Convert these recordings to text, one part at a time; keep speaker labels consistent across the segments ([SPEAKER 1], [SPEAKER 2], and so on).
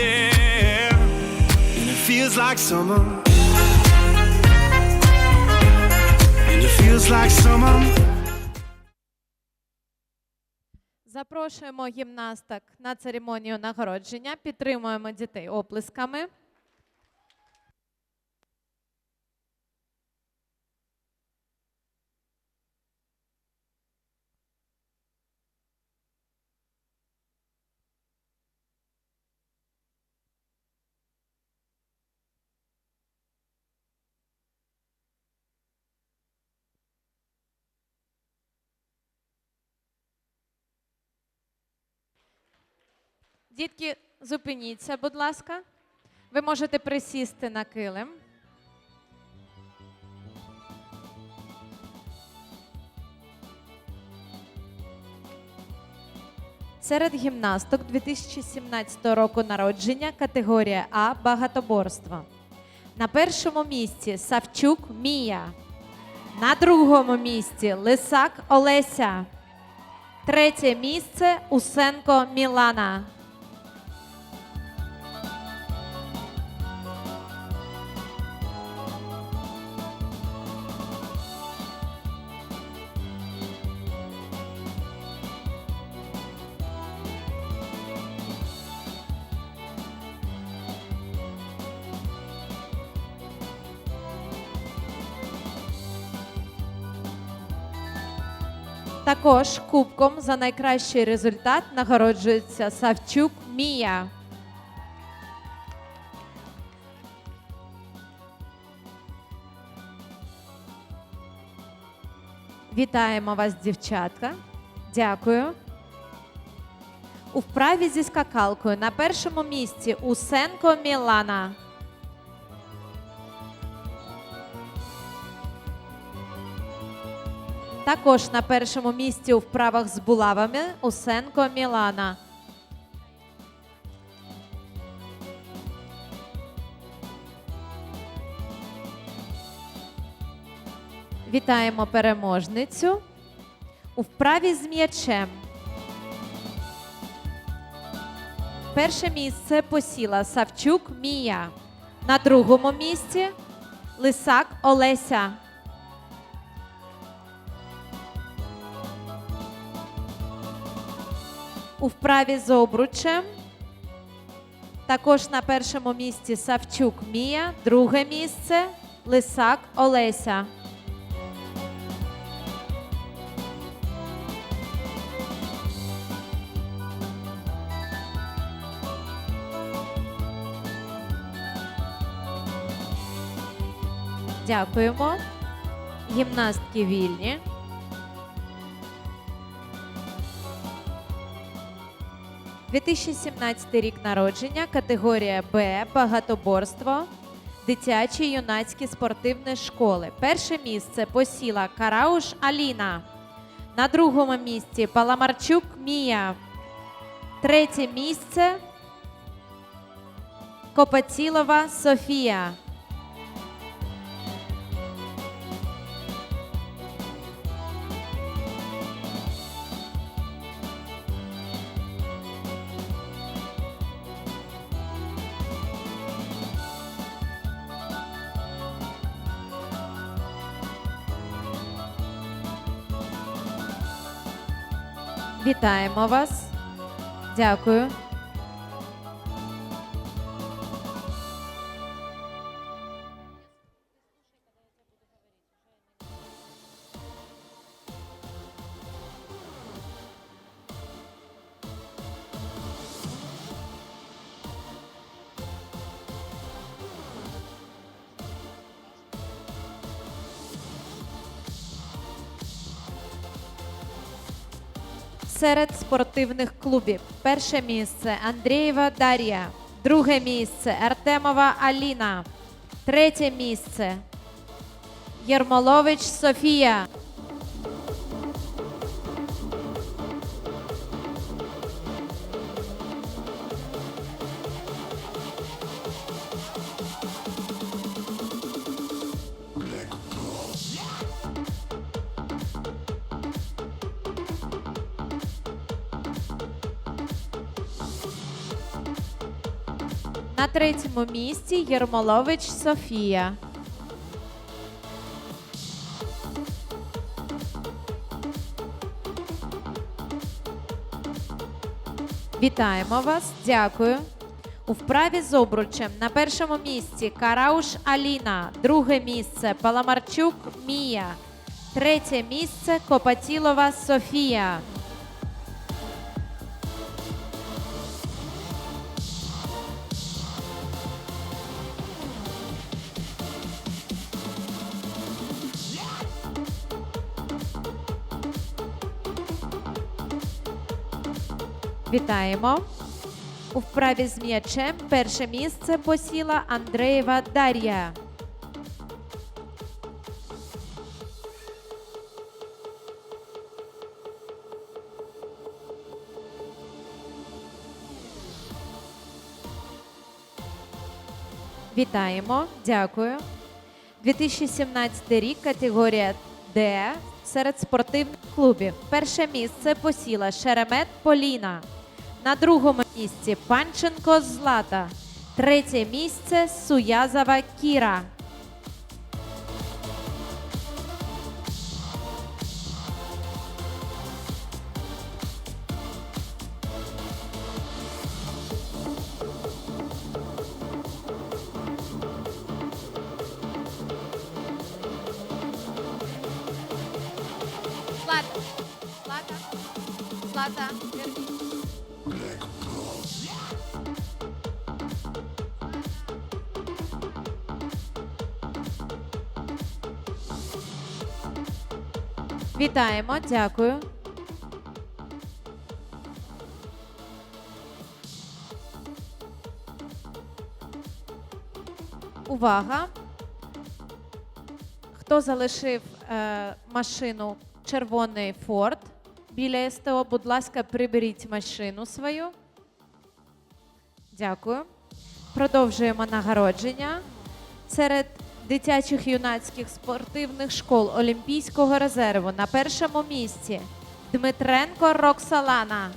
[SPEAKER 1] there. And it feels like summer. And it feels like summer.
[SPEAKER 2] Запрошуємо гімнасток на церемонію нагородження. Підтримуємо дітей оплесками. Дітки, зупиніться, будь ласка. Ви можете присісти на килим. Серед гімнасток 2017 року народження категорія А багатоборство. На першому місці Савчук Мія. На другому місці Лисак Олеся. Третє місце Усенко Мілана. Також кубком за найкращий результат нагороджується Савчук Мія. Вітаємо вас, дівчатка. Дякую. У вправі зі скакалкою на першому місці Усенко Мілана. Також на першому місці у вправах з булавами Усенко Мілана. Вітаємо переможницю у вправі з м'ячем. Перше місце посіла Савчук Мія. На другому місці Лисак Олеся. У вправі з обручем. Також на першому місці Савчук Мія, друге місце Лисак Олеся. Дякуємо. Гімнастки вільні. – 2017 рік народження, категорія Б, багатоборство, дитячі юнацькі спортивні школи. Перше місце посіла Карауш Аліна. На другому місці Паламарчук Мія. Третє місце Копацілова Софія. Вітаємо вас. Дякую. Серед спортивних клубів. Перше місце Андрієва Дар'я, друге місце Артемова Аліна, третє місце Єрмолович Софія. На третьому місці Єрмолович Софія. Вітаємо вас, дякую. У вправі з обручем на першому місці Карауш Аліна, друге місце Паламарчук Мія, третє місце Копатілова Софія. Вітаємо. У вправі з м'ячем перше місце посіла Андреєва Дар'я. Вітаємо, дякую. 2017 рік категорія Д серед спортивних клубів. Перше місце посіла Шеремет Поліна. На другому місці Панченко Злата. Третє місце Суязова Кіра. Злата. Злата. Злата. Вітаємо, дякую. Увага! Хто залишив е, машину червоний Форд біля СТО, будь ласка, приберіть машину свою. Дякую. Продовжуємо нагородження. Серед дитячих юнацьких спортивних школ Олімпійського резерву на першому місці Дмитренко Роксалана.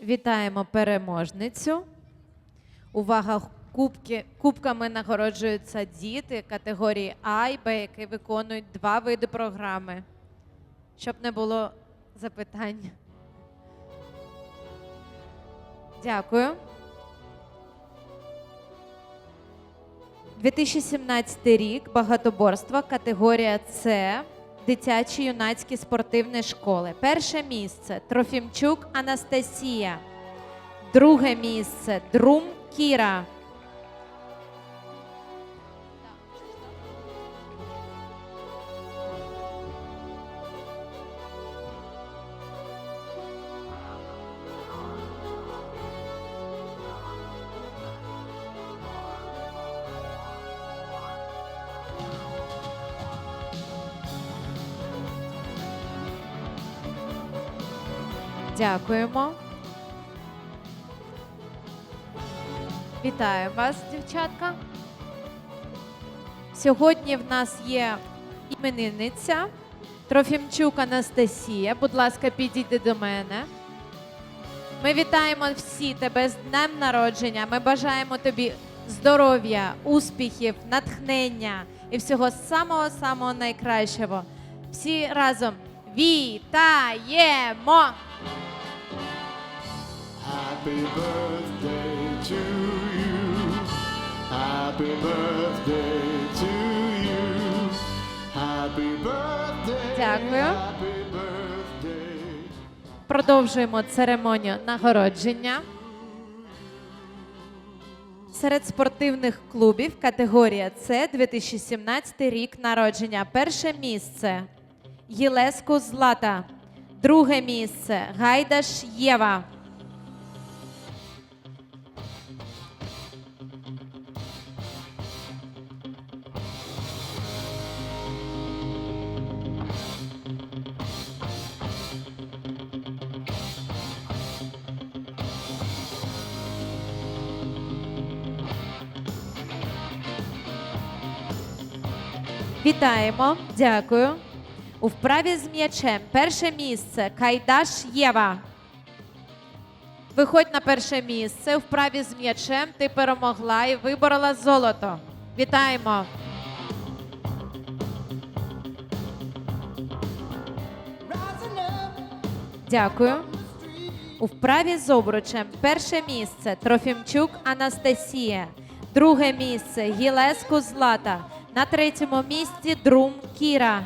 [SPEAKER 2] Вітаємо переможницю. Увага! Кубки, кубками нагороджуються діти категорії А і Б, які виконують два види програми. Щоб не було запитань. Дякую. 2017 рік багатоборство категорія С дитячі юнацькі спортивні школи. Перше місце Трофімчук Анастасія. Друге місце Друм Кіра. Дякуємо. Вітаю вас, дівчатка. Сьогодні в нас є іменинниця Трофімчук Анастасія. Будь ласка, підійди до мене. Ми вітаємо всі тебе з днем народження. Ми бажаємо тобі здоров'я, успіхів, натхнення і всього самого-самого найкращого. Всі разом вітаємо!
[SPEAKER 3] Happy birthday to you. Happy birthday to you. Happy birthday.
[SPEAKER 2] Дякую.
[SPEAKER 3] Happy birthday.
[SPEAKER 2] Продовжуємо церемонію нагородження. Серед спортивних клубів категорія С 2017 рік народження. Перше місце Єлеску Злата. Друге місце Гайдаш Єва. Вітаємо, дякую. У вправі з м'ячем перше місце Кайдаш Єва. Виходь на перше місце. У вправі з м'ячем ти перемогла і виборола золото. Вітаємо! Дякую. У вправі з обручем перше місце Трофімчук Анастасія, друге місце Гілеску Злата. На третьому місці Друм Кіра.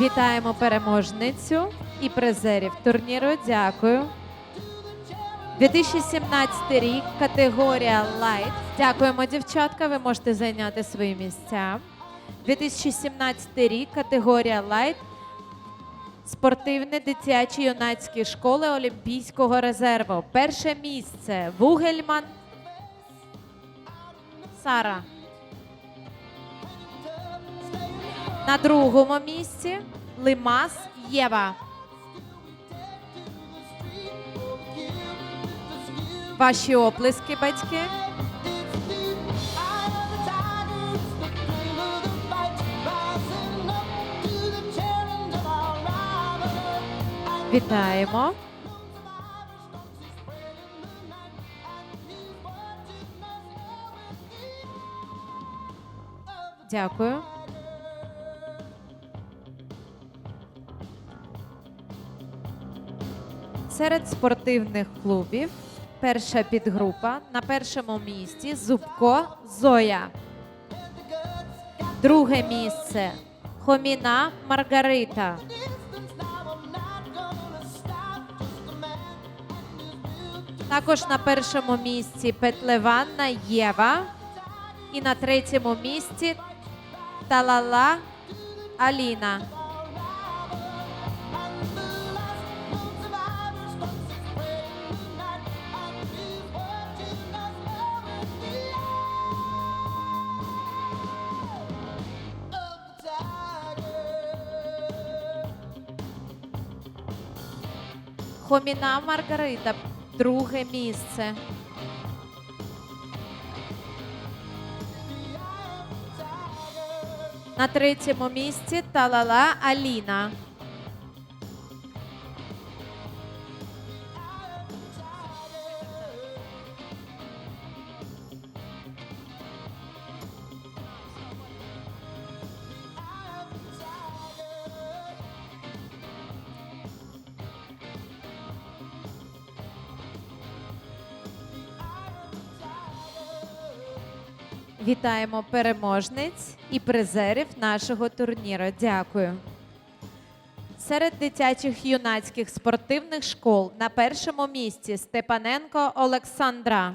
[SPEAKER 2] Вітаємо переможницю і призерів турніру. Дякую. 2017 рік, категорія Light. Дякуємо, дівчатка. Ви можете зайняти свої місця. 2017 рік, категорія Light. Спортивне дитячі юнацькі школи Олімпійського резерву. Перше місце Вугельман. Сара. На другому місці Лимас Єва. Ваші оплески, батьки.
[SPEAKER 4] It's deep.
[SPEAKER 2] Серед спортивних клубів перша підгрупа на першому місці Зубко Зоя. Друге місце Хоміна Маргарита. Також на першому місці Петлеванна Єва. І на третьому місці Талала Аліна. Хоміна Маргарита. Друге місце. На третьому місці Талала Аліна. Вітаємо переможниць і призерів нашого турніру. Дякую. Серед дитячих юнацьких спортивних школ на першому місці Степаненко Олександра.